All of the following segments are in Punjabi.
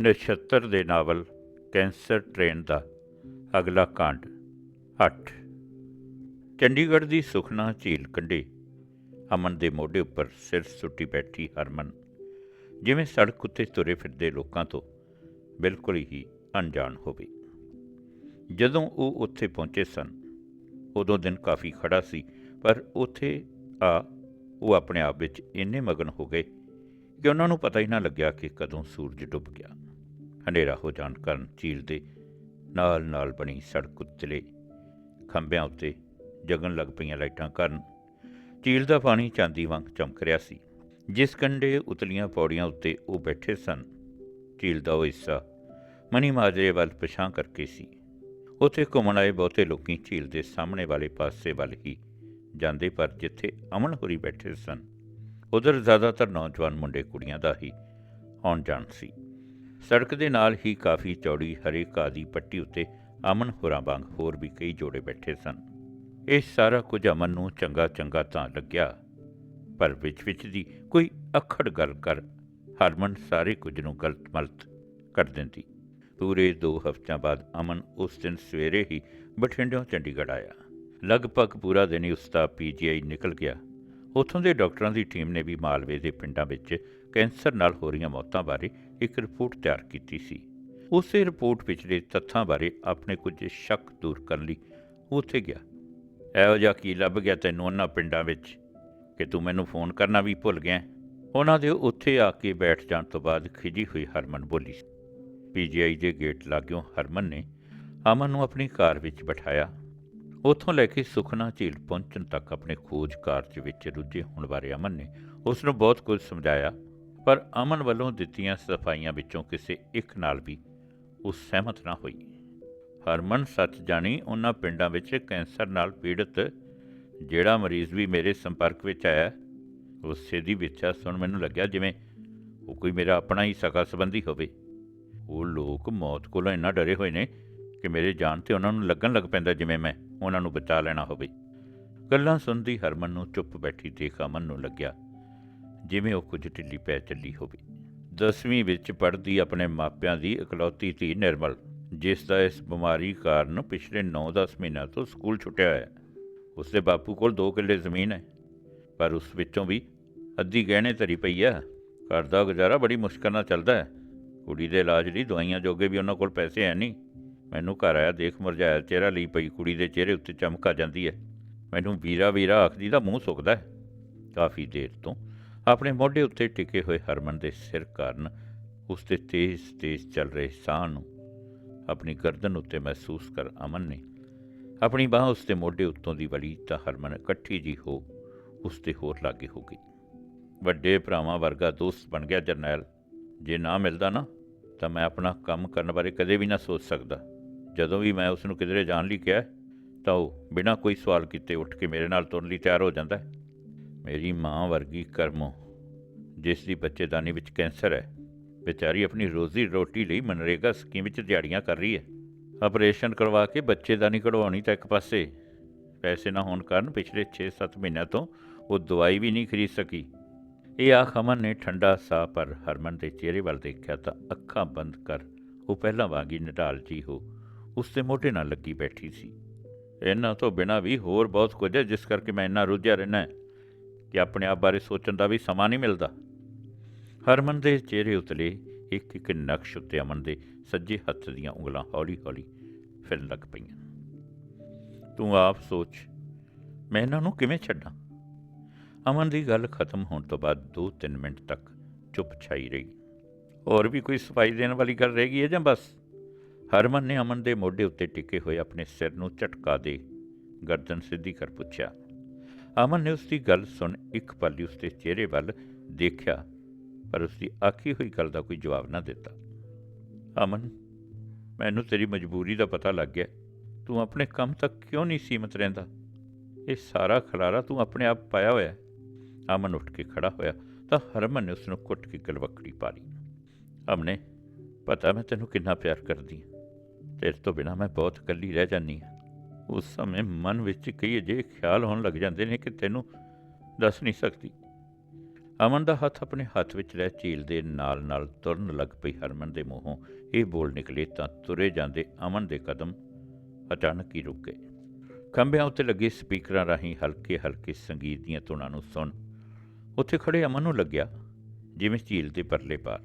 ਨਛੱਤਰ ਦੇ ਨਾਵਲ, ਕੈਂਸਰ ਟ੍ਰੇਨ ਦਾ। ਅਗਲਾ ਕਾਂਡ 8 ਚੰਡੀਗੜ੍ਹ ਦੀ ਸੁਖਨਾ ਝੀਲ ਕੰਢੇ। ਅਮਨ ਦੇ ਮੋਢੇ ਉੱਪਰ ਸਿਰ ਸੁੱਟੀ ਬੈਠੀ ਹਰਮਨ। ਜਿਵੇਂ ਸੜਕ ਉੱਤੇ ਤੁਰੇ ਫਿਰਦੇ ਲੋਕਾਂ ਤੋਂ, ਬਿਲਕੁਲ ਹੀ ਅਣਜਾਣ ਹੋਵੇ। ਜਦੋਂ ਉਹ ਉੱਥੇ ਪਹੁੰਚੇ ਸਨ, ਉਦੋਂ ਦਿਨ ਕਾਫੀ ਖੜਾ ਸੀ, ਪਰ ਉੱਥੇ ਆ ਉਹ ਆਪਣੇ ਆਪ ਵਿੱਚ ਇੰਨੇ ਮਗਨ ਹੋ ਗਏ ਕਿ ਉਹਨਾਂ ਨੂੰ ਪਤਾ ਹੀ ਨਾ ਲੱਗਿਆ ਕਿ ਕਦੋਂ ਸੂਰਜ ਡੁੱਬ ਗਿਆ। ਹਨੇਰਾ ਹੋ ਜਾਣ ਕਾਰਨ ਝੀਲ ਦੇ ਨਾਲ ਨਾਲ ਬਣੀ ਸੜਕ ਉੱਤੇ ਖੰਭਿਆਂ ਉੱਤੇ ਜਗਣ ਲੱਗ ਪਈਆਂ ਲਾਈਟਾਂ ਕਾਰਨ ਝੀਲ ਦਾ ਪਾਣੀ ਚਾਂਦੀ ਵਾਂਗ ਚਮਕ ਰਿਹਾ ਸੀ। ਜਿਸ ਕੰਢੇ ਉਤਲੀਆਂ ਪੌੜੀਆਂ ਉੱਤੇ ਉਹ ਬੈਠੇ ਸਨ, ਝੀਲ ਦਾ ਉਹ ਹਿੱਸਾ ਮਨੀ ਮਾਜਰੇ ਵੱਲ ਪਛਾਂ ਕਰਕੇ ਸੀ। ਉੱਥੇ ਘੁੰਮਣ ਆਏ ਬਹੁਤੇ ਲੋਕੀ ਝੀਲ ਦੇ ਸਾਹਮਣੇ ਵਾਲੇ ਪਾਸੇ ਵੱਲ ਹੀ ਜਾਂਦੇ ਪਰ ਜਿੱਥੇ ਅਮਨ ਹੋਰੀ ਬੈਠੇ ਸਨ, ਉਧਰ ਜ਼ਿਆਦਾਤਰ ਨੌਜਵਾਨ ਮੁੰਡੇ ਕੁੜੀਆਂ ਦਾ ਹੀ ਆਉਣ ਜਾਣ ਸੀ। ਸੜਕ ਦੇ ਨਾਲ ਹੀ ਕਾਫੀ ਚੌੜੀ ਹਰੇ ਘਾਹ ਦੀ ਪੱਟੀ ਉੱਤੇ ਅਮਨ ਹੋਰਾਂ ਵਾਂਗ ਹੋਰ ਵੀ ਕਈ ਜੋੜੇ ਬੈਠੇ ਸਨ। ਇਹ ਸਾਰਾ ਕੁਝ ਅਮਨ ਨੂੰ ਚੰਗਾ ਚੰਗਾ ਤਾਂ ਲੱਗਿਆ, ਪਰ ਵਿੱਚ ਵਿੱਚ ਦੀ ਕੋਈ ਅਖੜ ਗੱਲ ਕਰ ਹਰਮਨ ਸਾਰੇ ਕੁਝ ਨੂੰ ਗਲਤ ਮਲਤ ਕਰ ਦਿੰਦੀ। ਪੂਰੇ 2 ਹਫ਼ਤਿਆਂ ਬਾਅਦ ਅਮਨ ਉਸ ਦਿਨ ਸਵੇਰੇ ਹੀ ਬਠਿੰਡਿਓਂ ਚੰਡੀਗੜ੍ਹ ਆਇਆ। ਲਗਭਗ ਪੂਰਾ ਦਿਨ ਹੀ ਉਸ ਦਾ ਪੀਜੀਆਈ ਨਿਕਲ ਗਿਆ। ਉੱਥੋਂ ਦੇ ਡਾਕਟਰਾਂ ਦੀ ਟੀਮ ਨੇ ਵੀ ਮਾਲਵੇ ਦੇ ਪਿੰਡਾਂ ਵਿੱਚ ਕੈਂਸਰ ਨਾਲ ਹੋ ਰਹੀਆਂ ਮੌਤਾਂ ਬਾਰੇ ਇੱਕ ਰਿਪੋਰਟ ਤਿਆਰ ਕੀਤੀ ਸੀ। ਉਸੇ ਰਿਪੋਰਟ ਵਿਚਲੇ ਤੱਥਾਂ ਬਾਰੇ ਆਪਣੇ ਕੁਝ ਸ਼ੱਕ ਦੂਰ ਕਰਨ ਲਈ ਉੱਥੇ ਗਿਆ। ਇਹੋ ਜਿਹਾ ਕੀ ਲੱਭ ਗਿਆ ਤੈਨੂੰ ਉਹਨਾਂ ਪਿੰਡਾਂ ਵਿੱਚ ਕਿ ਤੂੰ ਮੈਨੂੰ ਫੋਨ ਕਰਨਾ ਵੀ ਭੁੱਲ ਗਿਆ? ਉਹਨਾਂ ਦੇ ਉੱਥੇ ਆ ਕੇ ਬੈਠ ਜਾਣ ਤੋਂ ਬਾਅਦ ਖਿਜੀ ਹੋਈ ਹਰਮਨ ਬੋਲੀ ਪੀਜੀਆਈ ਦੇ ਗੇਟ ਲਾਗਿਓਂ ਹਰਮਨ ਨੇ ਅਮਨ ਨੂੰ ਆਪਣੀ ਕਾਰ ਵਿੱਚ ਬਿਠਾਇਆ। ਉੱਥੋਂ ਲੈ ਕੇ ਸੁਖਨਾ ਝੀਲ ਪਹੁੰਚਣ ਤੱਕ ਆਪਣੇ ਖੋਜ ਕਾਰਜ ਵਿੱਚ ਰੁੱਝੇ ਹੋਣ ਬਾਰੇ ਅਮਨ ਨੇ ਉਸ ਨੂੰ ਬਹੁਤ ਕੁਝ ਸਮਝਾਇਆ। ਪਰ ਅਮਨ ਵੱਲੋਂ ਦਿੱਤੀਆਂ ਸਫਾਈਆਂ ਵਿੱਚੋਂ ਕਿਸੇ ਇੱਕ ਨਾਲ ਵੀ ਉਹ ਸਹਿਮਤ ਨਾ ਹੋਈ। ਹਰਮਨ ਸੱਚ ਜਾਣੀ ਉਹਨਾਂ ਪਿੰਡਾਂ ਵਿੱਚ ਕੈਂਸਰ ਨਾਲ ਪੀੜਤ ਜਿਹੜਾ ਮਰੀਜ਼ ਵੀ ਮੇਰੇ ਸੰਪਰਕ ਵਿੱਚ ਆਇਆ, ਉਸੇ ਦੀ ਵਿਚਾ ਸੁਣ ਮੈਨੂੰ ਲੱਗਿਆ ਜਿਵੇਂ ਉਹ ਕੋਈ ਮੇਰਾ ਆਪਣਾ ਹੀ ਸਕਾ ਸੰਬੰਧੀ ਹੋਵੇ। ਉਹ ਲੋਕ ਮੌਤ ਕੋਲੋਂ ਇੰਨਾ ਡਰੇ ਹੋਏ ਨੇ ਕਿ ਮੇਰੇ ਜਾਣ ਤੇ ਉਹਨਾਂ ਨੂੰ ਲੱਗਣ ਲੱਗ ਪੈਂਦਾ ਜਿਵੇਂ ਮੈਂ ਉਹਨਾਂ ਨੂੰ ਬਚਾ ਲੈਣਾ ਹੋਵੇ। ਗੱਲਾਂ ਸੁਣਦੀ ਹਰਮਨ ਨੂੰ ਚੁੱਪ ਬੈਠੀ ਦੇਖ ਅਮਨ ਨੂੰ ਲੱਗਿਆ। ਜਿਵੇਂ ਉਹ ਕੁਝ ਢਿੱਲੀ ਪੈ ਚੱਲੀ ਹੋਵੇ। ਦਸਵੀਂ ਵਿੱਚ ਪੜ੍ਹਦੀ ਆਪਣੇ ਮਾਪਿਆਂ ਦੀ ਇਕਲੌਤੀ ਧੀ ਨਿਰਮਲ, ਜਿਸ ਦਾ ਇਸ ਬਿਮਾਰੀ ਕਾਰਨ ਪਿਛਲੇ 9-10 ਮਹੀਨਿਆਂ ਤੋਂ ਸਕੂਲ ਛੁੱਟਿਆ ਹੋਇਆ। ਹੈ ਉਸ ਦੇ ਬਾਪੂ ਕੋਲ 2 ਕਿੱਲੇ ਜ਼ਮੀਨ ਹੈ, ਪਰ ਉਸ ਵਿੱਚੋਂ ਵੀ ਅੱਧੀ ਗਹਿਣੇ ਧਰੀ ਪਈ ਆ। ਘਰ ਦਾ ਗੁਜ਼ਾਰਾ ਬੜੀ ਮੁਸ਼ਕਲ ਨਾਲ ਚੱਲਦਾ ਹੈ। ਕੁੜੀ ਦੇ ਇਲਾਜ ਲਈ ਦਵਾਈਆਂ ਜੋਗੇ ਵੀ ਉਹਨਾਂ ਕੋਲ ਪੈਸੇ ਹੈ ਨਹੀਂ। ਮੈਨੂੰ ਘਰ ਆਇਆ ਦੇਖ ਮੁਰਝਾਇਆ ਚਿਹਰਾ ਲਈ ਪਈ ਕੁੜੀ ਦੇ ਚਿਹਰੇ ਉੱਤੇ ਚਮਕ ਆ ਜਾਂਦੀ ਹੈ। ਮੈਨੂੰ ਵੀਰਾ ਵੀਰਾ ਆਖਦੀ ਦਾ ਮੂੰਹ ਸੁੱਕਦਾ ਹੈ। ਕਾਫੀ ਦੇਰ ਤੋਂ ਆਪਣੇ ਮੋਢੇ ਉੱਤੇ ਟਿਕੇ ਹੋਏ ਹਰਮਨ ਦੇ ਸਿਰ ਕਾਰਨ ਉਸ ਦੇ ਤੇਜ਼-ਤੇਜ਼ ਚੱਲ ਰਹੇ ਸਾਹ ਨੂੰ ਆਪਣੀ ਗਰਦਨ ਉੱਤੇ ਮਹਿਸੂਸ ਕਰ ਅਮਨ ਨੇ ਆਪਣੀ ਬਾਹ ਉਸ ਦੇ ਮੋਢੇ ਉੱਤੋਂ ਦੀ ਵਲੀ ਤਾਂ ਹਰਮਨ ਇਕੱਠੀ ਜੀ ਹੋ ਉਸ 'ਤੇ ਹੋਰ ਲਾਗੇ ਹੋ ਗਈ। ਵੱਡੇ ਭਰਾਵਾਂ ਵਰਗਾ ਦੋਸਤ ਬਣ ਗਿਆ ਜਰਨੈਲ। ਜੇ ਨਾ ਮਿਲਦਾ ਨਾ, ਤਾਂ ਮੈਂ ਆਪਣਾ ਕੰਮ ਕਰਨ ਬਾਰੇ ਕਦੇ ਵੀ ਨਾ ਸੋਚ ਸਕਦਾ। ਜਦੋਂ ਵੀ ਮੈਂ ਉਸ ਨੂੰ ਕਿਧਰੇ ਜਾਣ ਲਈ ਕਿਹਾ, ਤਾਂ ਉਹ ਬਿਨਾਂ ਕੋਈ ਸਵਾਲ ਕੀਤੇ ਉੱਠ ਕੇ ਮੇਰੇ ਨਾਲ ਤੁਰਨ ਲਈ ਤਿਆਰ ਹੋ ਜਾਂਦਾ ਹੈ। ਮੇਰੀ ਮਾਂ ਵਰਗੀ ਕਰਮੋ ਜਿਸ ਦੀ ਬੱਚੇਦਾਨੀ ਵਿੱਚ ਕੈਂਸਰ ਹੈ। ਵਿਚਾਰੀ ਆਪਣੀ ਰੋਜ਼ੀ ਰੋਟੀ ਲਈ ਮਨਰੇਗਾ ਸਕੀਮ ਵਿੱਚ ਦਿਹਾੜੀਆਂ ਕਰ ਰਹੀ ਹੈ। ਆਪਰੇਸ਼ਨ ਕਰਵਾ ਕੇ ਬੱਚੇਦਾਨੀ ਕਢਵਾਉਣੀ ਤਾਂ ਇੱਕ ਪਾਸੇ। ਪੈਸੇ ਨਾ ਹੋਣ ਕਾਰਨ ਪਿਛਲੇ 6-7 ਮਹੀਨਿਆਂ ਤੋਂ ਉਹ ਦਵਾਈ ਵੀ ਨਹੀਂ ਖਰੀਦ ਸਕੀ। ਇਹ ਆਖ ਅਮਨ ਨੇ ਠੰਡਾ ਸਾਹ ਪਰ ਹਰਮਨ ਦੇ ਚਿਹਰੇ ਵੱਲ ਦੇਖਿਆ ਤਾਂ ਅੱਖਾਂ ਬੰਦ ਕਰ ਉਹ ਪਹਿਲਾਂ ਵਾਂਗ ਹੀ ਨਿਢਾਲ ਜੀ ਹੋ ਉਸ ਦੇ ਮੋਢੇ ਨਾਲ ਲੱਗੀ ਬੈਠੀ ਸੀ। ਇਹਨਾਂ ਤੋਂ ਬਿਨਾਂ ਵੀ ਹੋਰ ਬਹੁਤ ਕੁਝ ਹੈ, ਜਿਸ ਕਰਕੇ ਮੈਂ ਇੰਨਾ ਰੁੱਝਿਆ ਰਹਿਣਾ ਹੈ। ਕਿ ਆਪਣੇ ਆਪ ਬਾਰੇ ਸੋਚਣ ਦਾ ਵੀ ਸਮਾਂ ਨਹੀਂ ਮਿਲਦਾ। ਹਰਮਨ ਦੇ ਚਿਹਰੇ ਉਤਲੇ ਇੱਕ ਇੱਕ ਨਕਸ਼ ਉੱਤੇ ਅਮਨ ਦੇ ਸੱਜੇ ਹੱਥ ਦੀਆਂ ਉਂਗਲਾਂ ਹੌਲੀ-ਹੌਲੀ ਫਿਰਨ ਲੱਗ ਪਈਆਂ। ਤੂੰ ਆਪ ਸੋਚ, ਮੈਂ ਇਹਨਾਂ ਨੂੰ ਕਿਵੇਂ ਛੱਡਾਂ? ਅਮਨ ਦੀ ਗੱਲ ਖਤਮ ਹੋਣ ਤੋਂ ਬਾਅਦ 2-3 ਮਿੰਟ ਤੱਕ ਚੁੱਪ ਛਾਈ ਰਹੀ। ਹੋਰ ਵੀ ਕੋਈ ਸਫ਼ਾਈ ਦੇਣ ਵਾਲੀ ਗੱਲ ਰਹਿ ਗਈ ਹੈ ਜਾਂ ਬਸ? ਹਰਮਨ ਨੇ ਅਮਨ ਦੇ ਮੋਢੇ ਉੱਤੇ ਟਿਕੇ ਹੋਏ ਆਪਣੇ ਸਿਰ ਨੂੰ ਝਟਕਾ ਦੇ ਗਰਦਨ ਸਿੱਧੀ ਕਰ ਪੁੱਛਿਆ। ਅਮਨ ਨੇ ਉਸ ਦੀ ਗੱਲ ਸੁਣ ਇੱਕ ਪਲ ਲਈ ਉਸ ਦੇ ਚਿਹਰੇ ਵੱਲ ਦੇਖਿਆ, ਪਰ ਉਸ ਦੀ ਆਖੀ ਹੋਈ ਗੱਲ ਦਾ ਕੋਈ ਜਵਾਬ ਨਾ ਦਿੱਤਾ। ਅਮਨ, ਮੈਨੂੰ ਤੇਰੀ ਮਜਬੂਰੀ ਦਾ ਪਤਾ ਲੱਗ ਗਿਆ। ਤੂੰ ਆਪਣੇ ਕੰਮ ਤੱਕ ਕਿਉਂ ਨਹੀਂ ਸੀਮਤ ਰਹਿੰਦਾ? ਇਹ ਸਾਰਾ ਖਲਾਰਾ ਤੂੰ ਆਪਣੇ ਆਪ ਪਾਇਆ ਹੋਇਆ ਅਮਨ ਉੱਠ ਕੇ ਖੜਾ ਹੋਇਆ ਤਾਂ ਹਰਮਨ ਨੇ ਉਸ ਨੂੰ ਕੁੱਟ ਕੇ ਗਲਵਕੜੀ ਪਾ ਲਈ ਅਮਨੇ, ਪਤਾ ਮੈਂ ਤੈਨੂੰ ਕਿੰਨਾ ਪਿਆਰ ਕਰਦੀ ਹਾਂ। ਤੇਰੇ ਤੋਂ ਬਿਨਾ ਮੈਂ ਬਹੁਤ ਇਕੱਲੀ ਰਹਿ ਜਾਂਦੀ ਹਾਂ। ਉਸ ਸਮੇਂ ਮਨ ਵਿੱਚ ਕਈ ਅਜਿਹੇ ਖਿਆਲ ਹੋਣ ਲੱਗ ਜਾਂਦੇ ਨੇ ਕਿ ਤੈਨੂੰ ਦੱਸ ਨਹੀਂ ਸਕਦੀ। ਅਮਨ ਦਾ ਹੱਥ ਆਪਣੇ ਹੱਥ ਵਿੱਚ ਰਹਿ ਝੀਲ ਦੇ ਨਾਲ-ਨਾਲ ਤੁਰਨ ਲੱਗ ਪਈ। ਹਰਮਨ ਦੇ ਮੂੰਹੋਂ ਇਹ ਬੋਲ ਨਿਕਲੇ ਤਾਂ ਤੁਰੇ ਜਾਂਦੇ ਅਮਨ ਦੇ ਕਦਮ ਅਚਾਨਕ ਹੀ ਰੁਕ ਗਏ। ਖੰਭਿਆਂ ਉੱਤੇ ਲੱਗੇ ਸਪੀਕਰਾਂ ਰਾਹੀਂ ਹਲਕੇ-ਹਲਕੇ ਸੰਗੀਤ ਦੀਆਂ ਧੁਨਾਂ ਨੂੰ ਸੁਣ ਉੱਥੇ ਖੜੇ ਅਮਨ ਨੂੰ ਲੱਗਿਆ ਜਿਵੇਂ ਝੀਲ ਦੇ ਪਰਲੇ ਪਾਰ।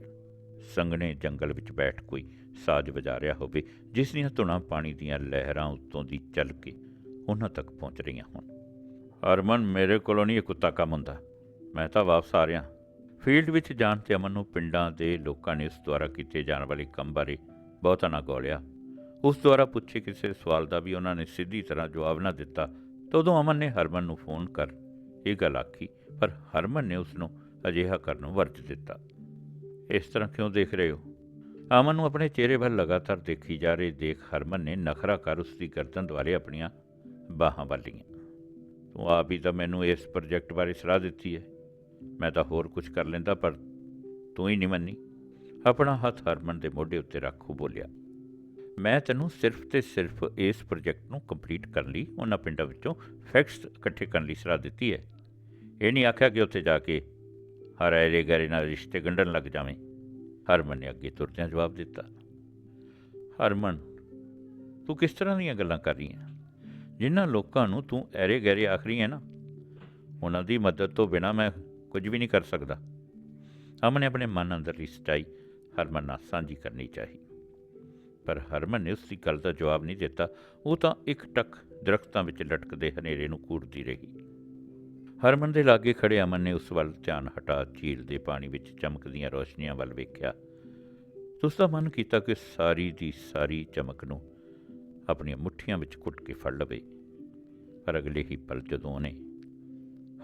ਸੰਘਣੇ ਜੰਗਲ ਵਿੱਚ ਬੈਠ ਕੋਈ ਸਾਜ਼ ਵਜਾ ਰਿਹਾ ਹੋਵੇ, ਜਿਸ ਦੀਆਂ ਧੁਨਾਂ ਪਾਣੀ ਦੀਆਂ ਲਹਿਰਾਂ ਉੱਤੋਂ ਦੀ ਚੱਲ ਕੇ ਉਹਨਾਂ ਤੱਕ ਪਹੁੰਚ ਰਹੀਆਂ ਹੋਣ। ਹਰਮਨ, ਮੇਰੇ ਕੋਲੋਂ ਨਹੀਂ ਇਹ ਕੁੱਤਾ ਕੰਮ ਹੁੰਦਾ। ਮੈਂ ਤਾਂ ਵਾਪਸ ਆ ਰਿਹਾ। ਫੀਲਡ ਵਿੱਚ ਜਾਣ ਤੇ ਅਮਨ ਨੂੰ ਪਿੰਡਾਂ ਦੇ ਲੋਕਾਂ ਨੇ ਉਸ ਦੁਆਰਾ ਕੀਤੇ ਜਾਣ ਵਾਲੇ ਕੰਮ ਬਾਰੇ ਬਹੁਤਾ ਨਾ ਗੌਲਿਆ। ਉਸ ਦੁਆਰਾ ਪੁੱਛੇ ਕਿਸੇ ਸਵਾਲ ਦਾ ਵੀ ਉਹਨਾਂ ਨੇ ਸਿੱਧੀ ਤਰ੍ਹਾਂ ਜਵਾਬ ਨਾ ਦਿੱਤਾ, ਤਾਂ ਉਦੋਂ ਅਮਨ ਨੇ ਹਰਮਨ ਨੂੰ ਫੋਨ ਕਰ ਇਹ ਗੱਲ ਆਖੀ, ਪਰ ਹਰਮਨ ਨੇ ਉਸ ਨੂੰ ਅਜਿਹਾ ਕਰਨ ਵਰਜ ਦਿੱਤਾ। ਇਸ ਤਰ੍ਹਾਂ ਕਿਉਂ ਦੇਖ ਰਹੇ ਹੋ? ਅਮਨ ਨੂੰ ਆਪਣੇ ਚਿਹਰੇ ਵੱਲ ਲਗਾਤਾਰ ਦੇਖੀ ਜਾ ਰਹੀ ਦੇਖ ਹਰਮਨ ਨੇ ਨਖਰਾ ਕਰ ਉਸ ਦੀ ਗਰਦਨ ਦੁਆਰੇ ਆਪਣੀਆਂ ਬਾਹਾਂ ਵੱਲ ਤੂੰ ਆਪ ਹੀ ਤਾਂ ਮੈਨੂੰ ਇਸ ਪ੍ਰੋਜੈਕਟ ਬਾਰੇ ਸਲਾਹ ਦਿੱਤੀ ਹੈ। ਮੈਂ ਤਾਂ ਹੋਰ ਕੁਝ ਕਰ ਲੈਂਦਾ, ਪਰ ਤੂੰ ਹੀ ਨਹੀਂ ਮੰਨੀ। ਆਪਣਾ ਹੱਥ ਹਰਮਨ ਦੇ ਮੋਢੇ ਉੱਤੇ ਰੱਖੋ ਬੋਲਿਆ, ਮੈਂ ਤੈਨੂੰ ਸਿਰਫ ਤੇ ਸਿਰਫ ਇਸ ਪ੍ਰੋਜੈਕਟ ਨੂੰ ਕੰਪਲੀਟ ਕਰਨ ਲਈ ਉਹਨਾਂ ਪਿੰਡਾਂ ਵਿੱਚੋਂ ਫੈਕਟਸ ਇਕੱਠੇ ਕਰਨ ਲਈ ਸਲਾਹ ਦਿੱਤੀ ਹੈ। ਇਹ ਨਹੀਂ ਆਖਿਆ ਕਿ ਉੱਥੇ ਜਾ ਕੇ ਹਰ ਐਰੇ ਗਰੇ ਨਾਲ ਰਿਸ਼ਤੇ ਗੰਢਣ ਲੱਗ ਜਾਵੇਂ। ਹਰਮਨ ਨੇ ਅੱਗੇ ਤੁਰਦਿਆਂ ਜਵਾਬ ਦਿੱਤਾ, ਹਰਮਨ, ਤੂੰ ਕਿਸ ਤਰ੍ਹਾਂ ਦੀਆਂ ਗੱਲਾਂ ਕਰ ਰਹੀ ਹੈ ਜਿਨ੍ਹਾਂ ਲੋਕਾਂ ਨੂੰ ਤੂੰ ਐਰੇ ਗੈਰੇ ਆਖ ਰਹੀ ਹੈ ਨਾ, ਉਹਨਾਂ ਦੀ ਮਦਦ ਤੋਂ ਬਿਨਾ ਮੈਂ ਕੁਝ ਵੀ ਨਹੀਂ ਕਰ ਸਕਦਾ। ਅਮਨ ਆਪਣੇ ਮਨ ਅੰਦਰ ਦੀ ਸਚਾਈ ਹਰਮਨ ਨਾਲ ਸਾਂਝੀ ਕਰਨੀ ਚਾਹੀ। ਪਰ ਹਰਮਨ ਨੇ ਉਸ ਦੀ ਗੱਲ ਦਾ ਜਵਾਬ ਨਹੀਂ ਦਿੱਤਾ। ਉਹ ਤਾਂ ਇੱਕ ਟੱਕ ਦਰਖਤਾਂ ਵਿੱਚ ਲਟਕਦੇ ਹਨੇਰੇ ਨੂੰ ਕੂੜਦੀ ਰਹੀ। ਹਰਮਨ ਦੇ ਲਾਗੇ ਖੜੇ ਅਮਨ ਨੇ ਉਸ ਵੱਲ ਧਿਆਨ ਹਟਾ ਝੀਲ ਦੇ ਪਾਣੀ ਵਿੱਚ ਚਮਕਦੀਆਂ ਰੋਸ਼ਨੀਆਂ ਵੱਲ ਵੇਖਿਆ। ਉਸ ਦਾ ਮਨ ਕੀਤਾ ਕਿ ਸਾਰੀ ਦੀ ਸਾਰੀ ਚਮਕ ਨੂੰ ਆਪਣੀਆਂ ਮੁੱਠੀਆਂ ਵਿੱਚ ਕੁੱਟ ਕੇ ਫੜ ਲਵੇ। ਪਰ ਅਗਲੇ ਹੀ ਪਲ ਜਦੋਂ ਉਹਨੇ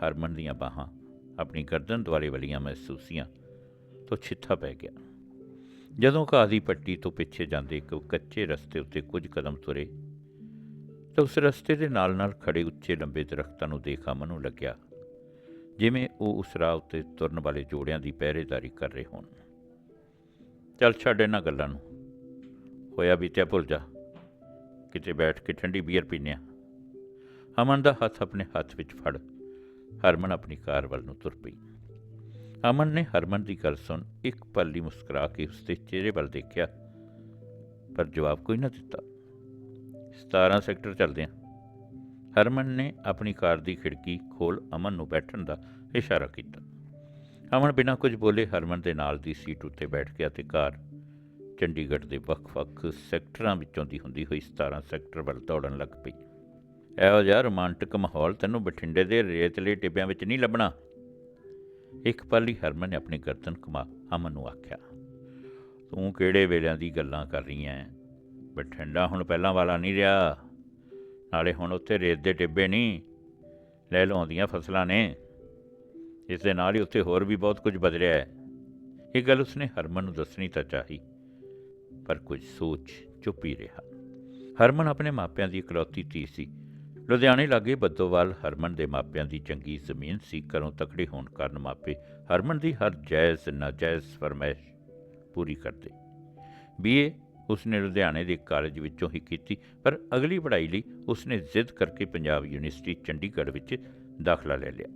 ਹਰਮਨ ਦੀਆਂ ਬਾਹਾਂ ਆਪਣੀ ਗਰਦਨ ਦੁਆਲੇ ਵਾਲੀਆਂ ਮਹਿਸੂਸੀਆਂ ਤੋਂ ਛਿੱਥਾ ਪੈ ਗਿਆ। ਜਦੋਂ ਕਾਦੀ ਪੱਟੀ ਤੋਂ ਪਿੱਛੇ ਜਾਂਦੇ ਇੱਕ ਕੱਚੇ ਰਸਤੇ ਉੱਤੇ ਕੁਝ ਕਦਮ ਤੁਰੇ ਤਾਂ ਉਸ ਰਸਤੇ ਦੇ ਨਾਲ-ਨਾਲ ਖੜੇ ਉੱਚੇ ਲੰਬੇ ਦਰਖਤਾਂ ਨੂੰ ਦੇਖ ਅਮਨ ਨੂੰ ਲੱਗਿਆ ਜਿਵੇਂ ਉਹ ਉਸ ਰਾਹ ਉੱਤੇ ਤੁਰਨ ਵਾਲੇ ਜੋੜਿਆਂ ਦੀ ਪਹਿਰੇਦਾਰੀ ਕਰ ਰਹੇ ਹੋਣ। ਚੱਲ ਛੱਡ ਇਹਨਾਂ ਗੱਲਾਂ ਨੂੰ। ਹੋਇਆ ਬੀਤਿਆ, ਭੁੱਲ ਜਾ। ਕਿਤੇ ਬੈਠ ਕੇ ਠੰਡੀ ਬੀਅਰ ਪੀਨੇ ਆ ਅਮਨ ਦਾ ਹੱਥ ਆਪਣੇ ਹੱਥ ਵਿੱਚ ਫੜ, ਹਰਮਨ ਆਪਣੀ ਕਾਰ ਵੱਲ ਨੂੰ ਤੁਰ ਪਈ। ਅਮਨ ਨੇ ਹਰਮਨ ਦੀ ਗੱਲ ਸੁਣ ਇੱਕ ਪਲ ਲਈ ਮੁਸਕਰਾ ਕੇ ਉਸ ਦੇ ਚਿਹਰੇ ਵੱਲ ਦੇਖਿਆ, ਪਰ ਜਵਾਬ ਕੋਈ ਨਾ ਦਿੱਤਾ। 17 ਸੈਕਟਰ ਚੱਲਦੇ ਹਾਂ। ਹਰਮਨ ਨੇ ਆਪਣੀ ਕਾਰ ਦੀ ਖਿੜਕੀ ਖੋਲ ਅਮਨ ਨੂੰ ਬੈਠਣ ਦਾ ਇਸ਼ਾਰਾ ਕੀਤਾ। ਅਮਨ ਬਿਨਾਂ ਕੁਝ ਬੋਲੇ ਹਰਮਨ ਦੇ ਨਾਲ ਦੀ ਸੀਟ ਉੱਤੇ ਬੈਠ ਗਿਆ ਤੇ ਕਾਰ ਚੰਡੀਗੜ੍ਹ ਦੇ ਵੱਖ-ਵੱਖ ਸੈਕਟਰਾਂ ਵਿੱਚੋਂ ਦੀ ਹੁੰਦੀ ਹੋਈ 17 ਸੈਕਟਰ ਵੱਲ ਦੌੜਨ ਲੱਗ ਪਈ। ਇਹੋ ਜਿਹਾ ਰੋਮਾਂਟਿਕ ਮਾਹੌਲ ਤੈਨੂੰ ਬਠਿੰਡੇ ਦੇ ਰੇਤਲੇ ਟਿੱਬਿਆਂ ਵਿੱਚ ਨਹੀਂ ਲੱਭਣਾ। ਇੱਕ ਪਲ ਹੀ ਹਰਮਨ ਨੇ ਆਪਣੀ ਗਰਦਨ ਘੁਮਾ ਅਮਨ ਨੂੰ ਆਖਿਆ, ਤੂੰ ਕਿਹੜੇ ਵੇਲਿਆਂ ਦੀ ਗੱਲਾਂ ਕਰ ਰਹੀ ਐਂ? ਬਠਿੰਡਾ ਹੁਣ ਪਹਿਲਾਂ ਵਾਲਾ ਨਹੀਂ ਰਿਹਾ। ਨਾਲੇ ਹੁਣ ਉੱਥੇ ਰੇਤ ਦੇ ਟਿੱਬੇ ਨਹੀਂ ਲੈ ਲਾਉਂਦੀਆਂ ਫਸਲਾਂ ਨੇ। ਇਸ ਦੇ ਨਾਲ ਹੀ ਉੱਥੇ ਹੋਰ ਵੀ ਬਹੁਤ ਕੁਝ ਬਦਲਿਆ ਹੈ। ਇਹ ਗੱਲ ਉਸਨੇ ਹਰਮਨ ਨੂੰ ਦੱਸਣੀ ਤਾਂ ਚਾਹੀ, ਪਰ ਕੁਝ ਸੋਚ ਚੁੱਪ ਹੀ ਰਿਹਾ। ਹਰਮਨ ਆਪਣੇ ਮਾਪਿਆਂ ਦੀ ਇਕਲੌਤੀ ਧੀ ਸੀ। ਲੁਧਿਆਣੇ ਲਾਗੇ ਬੱਦੋਵਾਲ ਹਰਮਨ ਦੇ ਮਾਪਿਆਂ ਦੀ ਚੰਗੀ ਜ਼ਮੀਨ ਸੀ। ਘਰੋਂ ਤਕੜੇ ਹੋਣ ਕਾਰਨ ਮਾਪੇ ਹਰਮਨ ਦੀ ਹਰ ਜਾਇਜ਼, ਨਾਜਾਇਜ਼ ਫਰਮਾਇਸ਼ ਪੂਰੀ ਕਰਦੇ। ਬੀਏ ਉਸਨੇ ਲੁਧਿਆਣੇ ਦੇ ਕਾਲਜ ਵਿੱਚੋਂ ਹੀ ਕੀਤੀ, ਪਰ ਅਗਲੀ ਪੜ੍ਹਾਈ ਲਈ ਉਸਨੇ ਜ਼ਿੱਦ ਕਰਕੇ ਪੰਜਾਬ ਯੂਨੀਵਰਸਿਟੀ ਚੰਡੀਗੜ੍ਹ ਵਿੱਚ ਦਾਖਲਾ ਲੈ ਲਿਆ।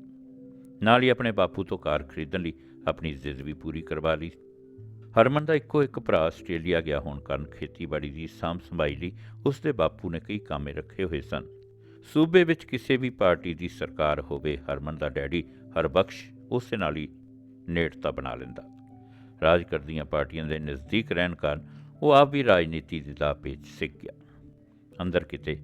ਨਾਲ ਹੀ ਆਪਣੇ ਬਾਪੂ ਤੋਂ ਕਾਰ ਖਰੀਦਣ ਲਈ ਆਪਣੀ ਜ਼ਿੱਦ ਵੀ ਪੂਰੀ ਕਰਵਾ ਲਈ। ਹਰਮਨ ਦਾ ਇੱਕੋ ਇੱਕ ਭਰਾ ਆਸਟ੍ਰੇਲੀਆ ਗਿਆ ਹੋਣ ਕਾਰਨ ਖੇਤੀਬਾੜੀ ਦੀ ਸਾਂਭ ਸੰਭਾਈ ਲਈ ਉਸ ਦੇ ਬਾਪੂ ਨੇ ਕਈ ਕਾਮੇ ਰੱਖੇ ਹੋਏ ਸਨ। ਸੂਬੇ ਵਿੱਚ ਕਿਸੇ ਵੀ ਪਾਰਟੀ ਦੀ ਸਰਕਾਰ ਹੋਵੇ, ਹਰਮਨ ਦਾ ਡੈਡੀ ਹਰਬਖਸ਼ ਉਸੇ ਨਾਲ ਹੀ ਨੇੜਤਾ ਬਣਾ ਲੈਂਦਾ। ਰਾਜ ਕਰਦੀਆਂ ਪਾਰਟੀਆਂ ਦੇ ਨਜ਼ਦੀਕ ਰਹਿਣ ਕਾਰਨ ਉਹ ਆਪ ਵੀ ਰਾਜਨੀਤੀ ਦੇ ਦਾਅ ਪੇਚ ਸਿੱਖ ਗਿਆ। ਅੰਦਰ ਕਿਤੇ